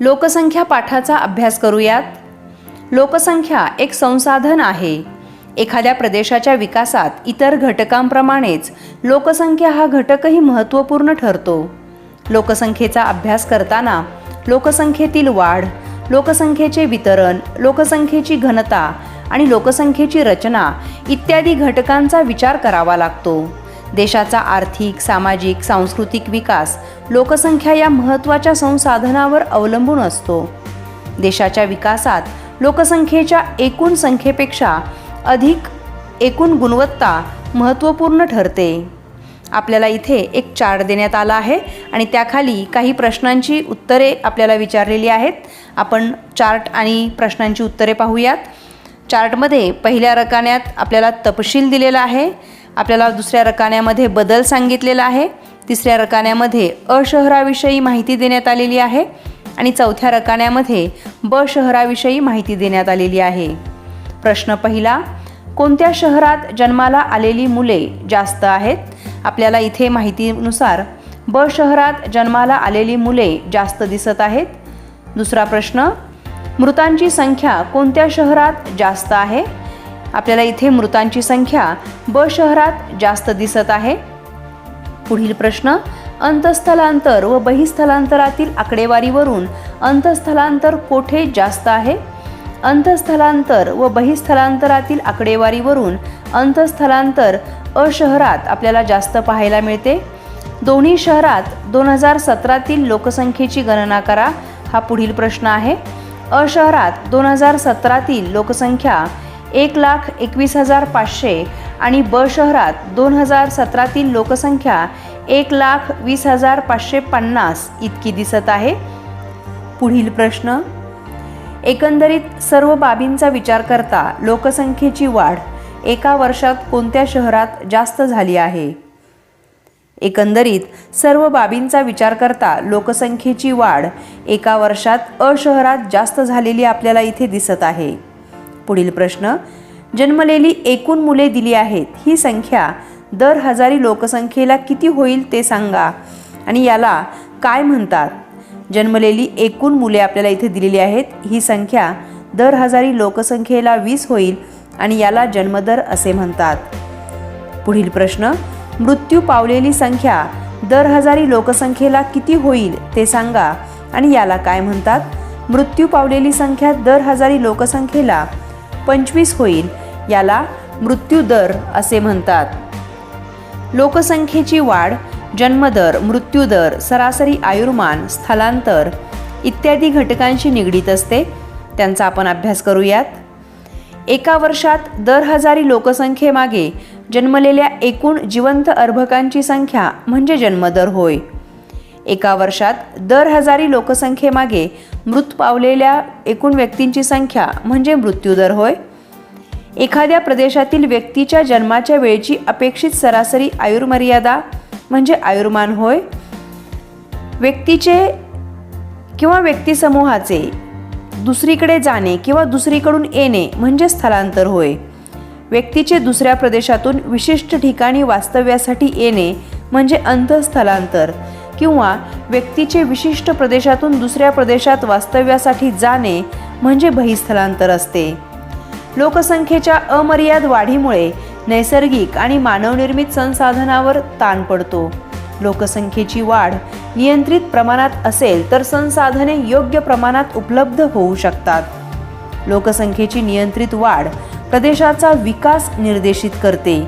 लोकसंख्या पाठाचा अभ्यास करूयात. लोकसंख्या एक संसाधन आहे. एखाद्या प्रदेशाच्या विकासात इतर घटकांप्रमाणेच लोकसंख्या हा घटकही महत्त्वपूर्ण ठरतो. लोकसंख्येचा अभ्यास करताना लोकसंख्येतील वाढ लोकसंख्येचे वितरण लोकसंख्येची घनता आणि लोकसंख्येची रचना इत्यादी घटकांचा विचार करावा लागतो. देशाचा आर्थिक सामाजिक सांस्कृतिक विकास लोकसंख्या या महत्त्वाच्या संसाधनावर अवलंबून असतो. देशाच्या विकासात लोकसंख्येच्या एकूण संख्येपेक्षा अधिक एकूण गुणवत्ता महत्त्वपूर्ण ठरते. आपल्याला इथे एक चार्ट देण्यात आला आहे आणि त्याखाली काही प्रश्नांची उत्तरे आपल्याला विचारलेली आहेत. आपण चार्ट आणि प्रश्नांची उत्तरे पाहूयात. चार्टमध्ये पहिल्या रकान्यात आपल्याला तपशील दिलेला आहे. आपल्याला दुसऱ्या रकान्यामध्ये बदल सांगितलेला आहे. तिसऱ्या रकान्यामध्ये अ शहराविषयी माहिती देण्यात आलेली आहे आणि चौथ्या रकान्यामध्ये ब शहराविषयी माहिती देण्यात आलेली आहे. प्रश्न पहिला कोणत्या शहरात जन्माला आलेली मुले जास्त आहेत? आपल्याला इथे माहितीनुसार ब शहरात जन्माला आलेली मुले जास्त दिसत आहेत. दुसरा प्रश्न मृतांची संख्या कोणत्या शहरात जास्त आहे? आपल्याला इथे मृतांची संख्या ब शहरात जास्त दिसत आहे. पुढील प्रश्न अंतस्थलांतर व बहिस्थलांतरातील आकडेवारीवरून अंतस्थलांतर कोठे जास्त आहे? अंतस्थलांतर व बहिस्थलांतरातील आकडेवारीवरून अंतस्थलांतर अ शहरात आपल्याला जास्त पाहायला मिळते. दोन्ही शहरात दोन हजार सतरातील लोकसंख्येची गणना करा. हा पुढील प्रश्न आहे. अ शहरात दोन हजार सतरातील लोकसंख्या एक लाख एकवीस हजार पाचशे आणि ब शहरात दोन हजार सतरातील लोकसंख्या एक लाख वीस हजार पाचशे पन्नास इतकी दिसत आहे. पुढील प्रश्न. एकंदरीत सर्व बाबींचा विचार करता लोकसंख्येची वाढ एका वर्षात कोणत्या शहरात जास्त झाली आहे? एकंदरीत सर्व बाबींचा विचार करता लोकसंख्येची वाढ एका वर्षात अ शहरात जास्त झालेली आपल्याला इथे दिसत आहे. पुढील प्रश्न. जन्मलेली एकूण मुले दिली आहेत. ही संख्या दर हजारी लोकसंख्येला किती होईल ते सांगा. आणि याला काय म्हणतात? जन्मलेली एकूण मुले आपल्याला इथे दिलेली आहेत. ही संख्या दर हजारी लोकसंख्येला वीस होईल आणि याला जन्मदर असे म्हणतात. पुढील प्रश्न. मृत्यू पावलेली संख्या दर हजारी लोकसंख्येला किती होईल ते सांगा. आणि याला काय म्हणतात? मृत्यू पावलेली संख्या दर हजारी लोकसंख्येला पंचवीस होईल याला मृत्यू दर असे म्हणतात. लोकसंख्येची वाढ जन्मदर मृत्यूदर सरासरी आयुर्मान स्थलांतर इत्यादी घटकांशी निगडीत असते. त्यांचा आपण अभ्यास करूयात. एका वर्षात दर हजारी लोकसंख्येमागे जन्मलेल्या एकूण जिवंत अर्भकांची संख्या म्हणजे जन्मदर होय. एका वर्षात दर हजारी लोकसंख्येमागे मृत पावलेल्या एकूण व्यक्तींची संख्या म्हणजे मृत्यूदर होय. एखाद्या प्रदेशातील व्यक्तीच्या जन्माच्या वेळेची अपेक्षित सरासरी आयुर्मर्यादा म्हणजे आयुर्मान होय. व्यक्तीचे किंवा व्यक्तिसमूहाचे दुसरीकडे जाणे किंवा दुसरीकडून येणे म्हणजे स्थलांतर होय. व्यक्तीचे दुसऱ्या प्रदेशातून विशिष्ट ठिकाणी वास्तव्यासाठी येणे म्हणजे अंतस्थलांतर. किंवा व्यक्तीचे विशिष्ट प्रदेशातून दुसऱ्या प्रदेशात वास्तव्यासाठी जाणे म्हणजे बहिस्थलांतर असते. लोकसंख्येच्या अमर्याद वाढीमुळे नैसर्गिक आणि मानवनिर्मित संसाधनावर ताण पडतो. लोकसंख्येची वाढ नियंत्रित प्रमाणात असेल तर संसाधने योग्य प्रमाणात उपलब्ध होऊ शकतात. लोकसंख्येची नियंत्रित वाढ प्रदेशाचा विकास निर्देशित करते.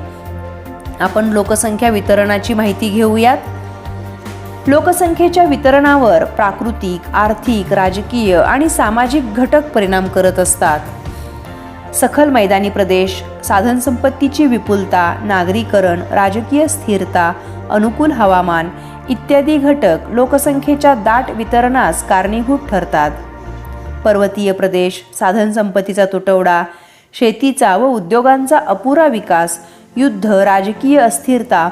आपण लोकसंख्या वितरणाची माहिती घेऊयात. लोकसंख्येच्या वितरणावर प्राकृतिक आर्थिक राजकीय आणि सामाजिक घटक परिणाम करत असतात. सखल मैदानी प्रदेश साधनसंपत्तीची विपुलता नागरीकरण राजकीय स्थिरता अनुकूल हवामान इत्यादी घटक लोकसंख्येच्या दाट वितरणास कारणीभूत ठरतात. पर्वतीय प्रदेश साधनसंपत्तीचा तुटवडा शेतीचा व उद्योगांचा अपुरा विकास युद्ध राजकीय अस्थिरता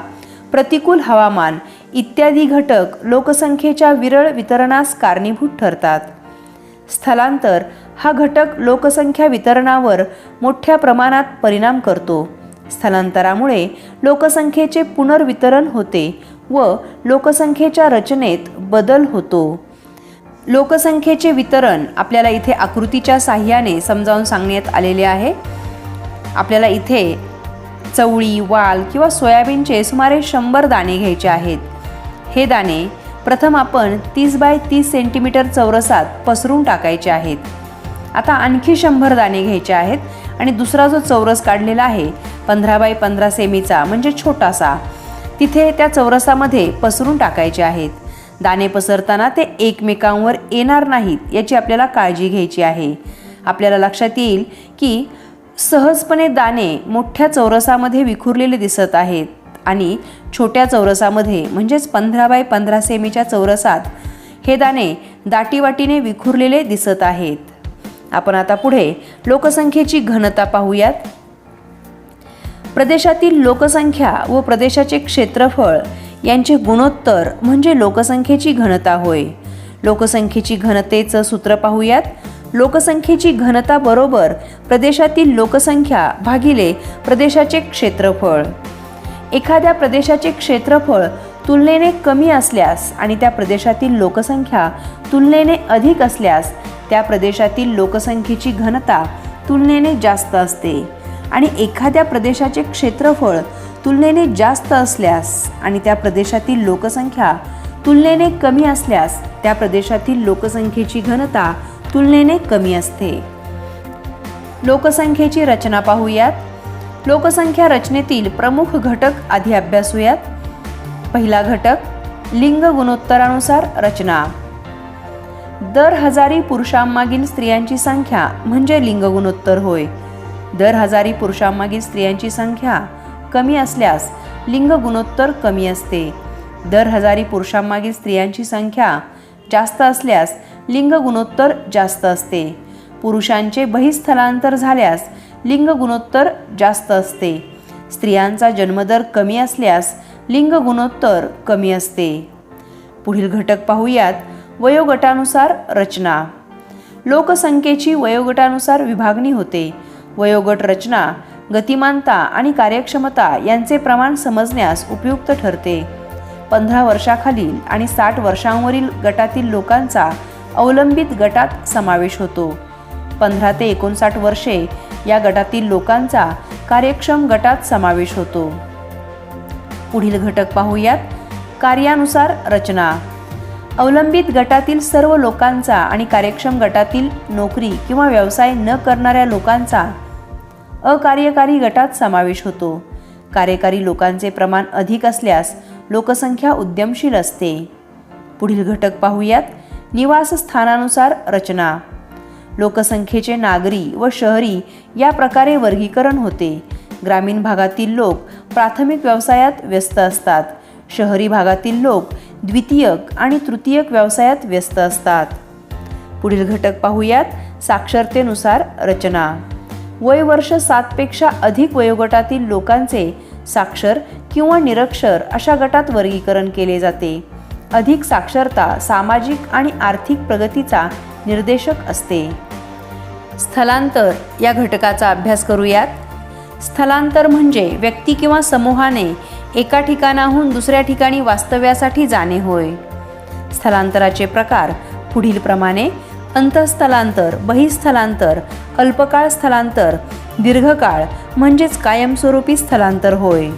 प्रतिकूल हवामान इत्यादी घटक लोकसंख्येच्या विरळ वितरणास कारणीभूत ठरतात. स्थलांतर हा घटक लोकसंख्या वितरणावर मोठ्या प्रमाणात परिणाम करतो. स्थलांतरामुळे लोकसंख्येचे पुनर्वितरण होते व लोकसंख्येच्या रचनेत बदल होतो. लोकसंख्येचे वितरण आपल्याला इथे आकृतीच्या साह्याने समजावून सांगण्यात आलेले आहे. आपल्याला इथे चवळी वाल किंवा सोयाबीनचे सुमारे शंभर दाणे घ्यायचे आहेत. हे दाणे प्रथम आपण तीस बाय तीस सेंटीमीटर चौरसात पसरून टाकायचे आहेत. आता आणखी शंभर दाणे घ्यायचे आहेत आणि दुसरा जो चौरस काढलेला आहे पंधरा बाय पंधरा सेमीचा म्हणजे छोटासा तिथे त्या चौरसामध्ये पसरून टाकायचे आहेत. दाणे पसरताना ते एकमेकांवर येणार नाहीत याची आपल्याला काळजी घ्यायची आहे. आपल्याला लक्षात येईल की सहजपणे दाणे मोठ्या चौरसामध्ये विखुरलेले दिसत आहेत. आणि छोट्या चौरसामध्ये म्हणजेच पंधरा बाय पंधरा सेमीच्या चौरसात हे दाणे दाटीवाटीने विखुरलेले दिसत आहेत. आपण आता पुढे लोकसंख्येची घनता पाहूयात. प्रदेशातील लोकसंख्या व प्रदेशाचे क्षेत्रफळ यांचे गुणोत्तर म्हणजे लोकसंख्येची घनता होय. लोकसंख्येची घनतेचं सूत्र पाहूयात. लोकसंख्येची घनता बरोबर प्रदेशातील लोकसंख्या भागिले प्रदेशाचे क्षेत्रफळ. एखाद्या प्रदेशाचे क्षेत्रफळ तुलनेने कमी असल्यास आणि त्या प्रदेशातील लोकसंख्या तुलनेने अधिक असल्यास त्या प्रदेशातील लोकसंख्येची घनता तुलनेने जास्त असते. आणि एखाद्या प्रदेशाचे क्षेत्रफळ तुलनेने जास्त असल्यास आणि त्या प्रदेशातील लोकसंख्या तुलनेने कमी असल्यास त्या प्रदेशातील लोकसंख्येची घनता तुलनेने कमी असते. लोकसंख्येची रचना पाहूयात. लोकसंख्या रचनेतील प्रमुख घटक आधी अभ्यासूयात. पहिला घटक लिंग गुणोत्तरानुसार रचना. दर हजारी पुरुषांमागील स्त्रियांची संख्या म्हणजे लिंग गुणोत्तर होय. दर हजारी पुरुषांमागील स्त्रियांची संख्या कमी असल्यास लिंग गुणोत्तर कमी असते. दर हजारी पुरुषांमागील स्त्रियांची संख्या जास्त असल्यास लिंग गुणोत्तर जास्त असते. पुरुषांचे बहिस्थलांतर झाल्यास लिंग गुणोत्तर जास्त असते. स्त्रियांचा जन्मदर कमी असल्यास लिंग गुणोत्तर कमी असते. पुढील घटक पाहूयात वयोगटानुसार रचना. लोकसंख्येची वयोगटानुसार विभागणी होते. वयोगट रचना गतिमानता आणि कार्यक्षमता यांचे प्रमाण समजण्यास उपयुक्त ठरते. पंधरा वर्षाखालील आणि साठ वर्षांवरील गटातील लोकांचा अवलंबित गटात समावेश होतो. पंधरा ते एकोणसाठ वर्षे या गटातील लोकांचा कार्यक्षम गटात समावेश होतो. पुढील घटक पाहूयात. कार्यानुसार रचना. अवलंबित गटातील सर्व लोकांचा आणि कार्यक्षम गटातील नोकरी किंवा व्यवसाय न करणाऱ्या लोकांचा अकार्यकारी गटात समावेश होतो. कार्यकारी लोकांचे प्रमाण अधिक असल्यास लोकसंख्या उद्यमशील असते. पुढील घटक पाहूयात. निवासस्थानानुसार रचना. लोकसंख्येचे नागरी व शहरी या प्रकारे वर्गीकरण होते. ग्रामीण भागातील लोक प्राथमिक व्यवसायात व्यस्त असतात. शहरी भागातील लोक द्वितीयक आणि तृतीयक व्यवसायात व्यस्त असतात. पुढील घटक पाहूयात साक्षरतेनुसार रचना. वय वर्ष सातपेक्षा अधिक वयोगटातील लोकांचे साक्षर किंवा निरक्षर अशा गटात वर्गीकरण केले जाते. अधिक साक्षरता सामाजिक आणि आर्थिक प्रगतीचा निर्देशक असते. स्थलांतर या घटकाचा अभ्यास करूयात. स्थलांतर म्हणजे व्यक्ती किंवा समूहाने एका ठिकाणाहून दुसऱ्या ठिकाणी वास्तव्यासाठी जाणे होय. स्थलांतराचे प्रकार पुढीलप्रमाणे अंतस्थलांतर बहिस्थलांतर अल्पकाळ स्थलांतर दीर्घकाळ म्हणजेच कायमस्वरूपी स्थलांतर होय.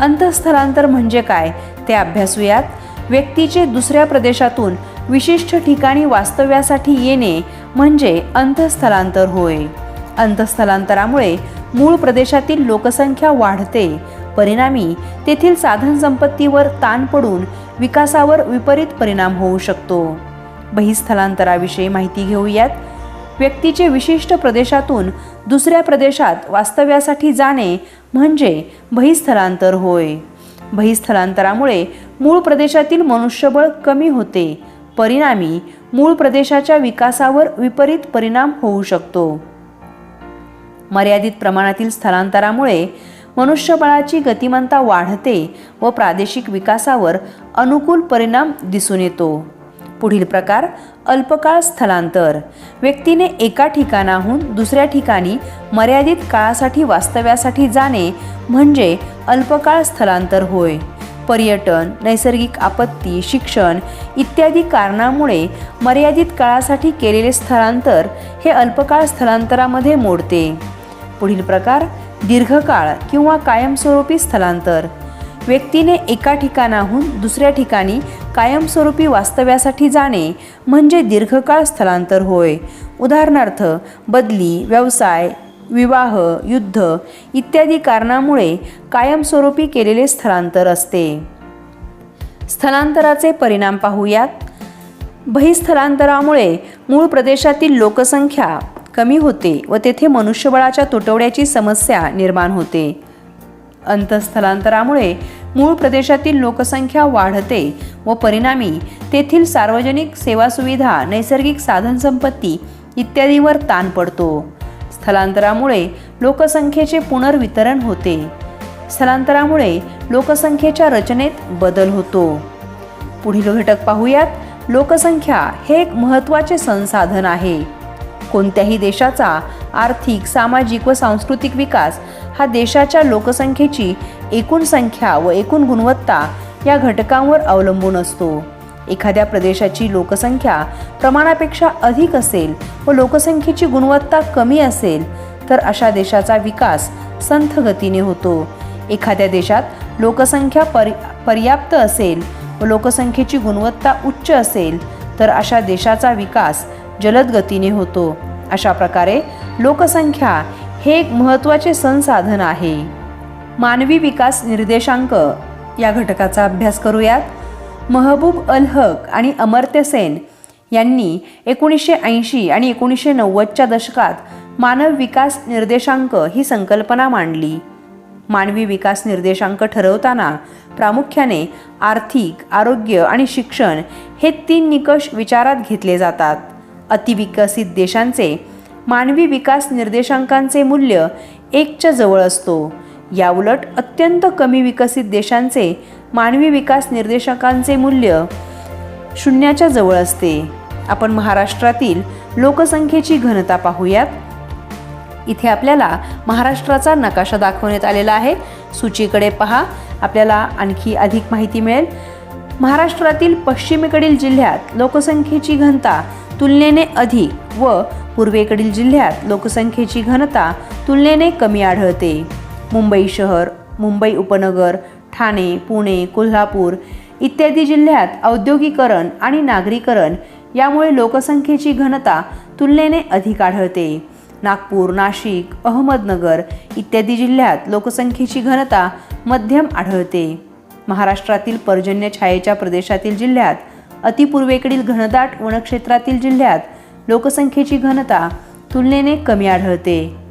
अंतस्थलांतर म्हणजे काय ते अभ्यासूयात. व्यक्तीचे दुसऱ्या प्रदेशातून विशिष्ट ठिकाणी वास्तव्यासाठी येणे म्हणजे अंतस्थलांतर होय. अंतस्थलांतरामुळे मूळ प्रदेशातील लोकसंख्या वाढते. परिणामी तेथील साधनसंपत्तीवर ताण पडून विकासावर विपरीत परिणाम होऊ शकतो. बहिस्थलांतराविषयी माहिती घेऊयात. व्यक्तीचे विशिष्ट प्रदेशातून दुसऱ्या प्रदेशात वास्तव्यासाठी जाणे म्हणजे बहिस्थलांतर होय. बहिस्थलांतरामुळे मूळ प्रदेशातील मनुष्यबळ कमी होते. परिणामी मूळ प्रदेशाच्या विकासावर विपरीत परिणाम होऊ शकतो. मर्यादित प्रमाणातील स्थलांतरामुळे मनुष्यबळाची गतिमानता वाढते व प्रादेशिक विकासावर अनुकूल परिणाम दिसून येतो. पुढील प्रकार अल्पकाळ स्थलांतर. व्यक्तीने एका ठिकाणाहून दुसऱ्या ठिकाणी मर्यादित काळासाठी वास्तव्यासाठी जाणे म्हणजे अल्पकाळ स्थलांतर होय. पर्यटन नैसर्गिक आपत्ती शिक्षण इत्यादी कारणामुळे मर्यादित काळासाठी केलेले स्थलांतर हे अल्पकाळ स्थलांतरामध्ये मोडते. पुढील प्रकार दीर्घकाळ किंवा कायमस्वरूपी स्थलांतर. व्यक्तीने एका ठिकाणाहून दुसऱ्या ठिकाणी कायमस्वरूपी वास्तव्यासाठी जाणे म्हणजे दीर्घकाळ स्थलांतर होय. उदाहरणार्थ बदली व्यवसाय विवाह युद्ध इत्यादी कारणामुळे कायमस्वरूपी केलेले स्थलांतर असते. स्थलांतराचे परिणाम पाहूयात. बहिस्थलांतरामुळे मूळ प्रदेशातील लोकसंख्या कमी होते व तेथे मनुष्यबळाच्या तुटवड्याची समस्या निर्माण होते. अंतस्थलांतरामुळे मूळ प्रदेशातील लोकसंख्या वाढते व परिणामी तेथील सार्वजनिक सेवासुविधा नैसर्गिक साधनसंपत्ती इत्यादीवर ताण पडतो. स्थलांतरामुळे लोकसंख्येचे पुनर्वितरण होते. स्थलांतरामुळे लोकसंख्येच्या रचनेत बदल होतो. पुढील घटक पाहूयात. लोकसंख्या हे एक महत्त्वाचे संसाधन आहे. कोणत्याही देशाचा आर्थिक सामाजिक व सांस्कृतिक विकास हा देशाच्या लोकसंख्येची एकूण संख्या व एकूण गुणवत्ता या घटकांवर अवलंबून असतो. एखाद्या प्रदेशाची लोकसंख्या प्रमाणापेक्षा अधिक असेल व लोकसंख्येची गुणवत्ता कमी असेल तर अशा देशाचा विकास संथ गतीने होतो. एखाद्या देशात लोकसंख्या पर पर्याप्त असेल व लोकसंख्येची गुणवत्ता उच्च असेल तर अशा देशाचा विकास जलद गतीने होतो. अशा प्रकारे लोकसंख्या हे एक महत्त्वाचे संसाधन आहे. मानवी विकास निर्देशांक या घटकाचा अभ्यास करूयात. महबूब अल हक आणि अमर्त्य सेन यांनी एकोणीसशे ऐंशी आणि एकोणीसशे नव्वदच्या दशकात मानव विकास निर्देशांक ही संकल्पना मांडली. मानवी विकास निर्देशांक ठरवताना प्रामुख्याने आर्थिक आरोग्य आणि शिक्षण हे तीन निकष विचारात घेतले जातात. अतिविकसित देशांचे मानवी विकास निर्देशांकांचे मूल्य एकच्या जवळ असतो. याउलट अत्यंत कमी विकसित देशांचे मानवी विकास निर्देशकांचे मूल्य शून्याच्या जवळ असते. आपण महाराष्ट्रातील लोकसंख्येची घनता पाहूयात. इथे आपल्याला महाराष्ट्राचा नकाशा दाखवण्यात आलेला आहे. सूचीकडे पहा. आपल्याला आणखी अधिक माहिती मिळेल. महाराष्ट्रातील पश्चिमेकडील जिल्ह्यात लोकसंख्येची घनता तुलनेने अधिक व पूर्वेकडील जिल्ह्यात लोकसंख्येची घनता तुलनेने कमी आढळते. मुंबई शहर मुंबई उपनगर ठाणे पुणे कोल्हापूर इत्यादी जिल्ह्यात औद्योगिकरण आणि नागरीकरण यामुळे लोकसंख्येची घनता तुलनेने अधिक आढळते. नागपूर नाशिक अहमदनगर इत्यादी जिल्ह्यात लोकसंख्येची घनता मध्यम आढळते. महाराष्ट्रातील पर्जन्य छायेच्या प्रदेशातील जिल्ह्यात अतिपूर्वेकडील घनदाट वनक्षेत्रातील जिल्ह्यात लोकसंख्येची घनता तुलनेने कमी आढळते.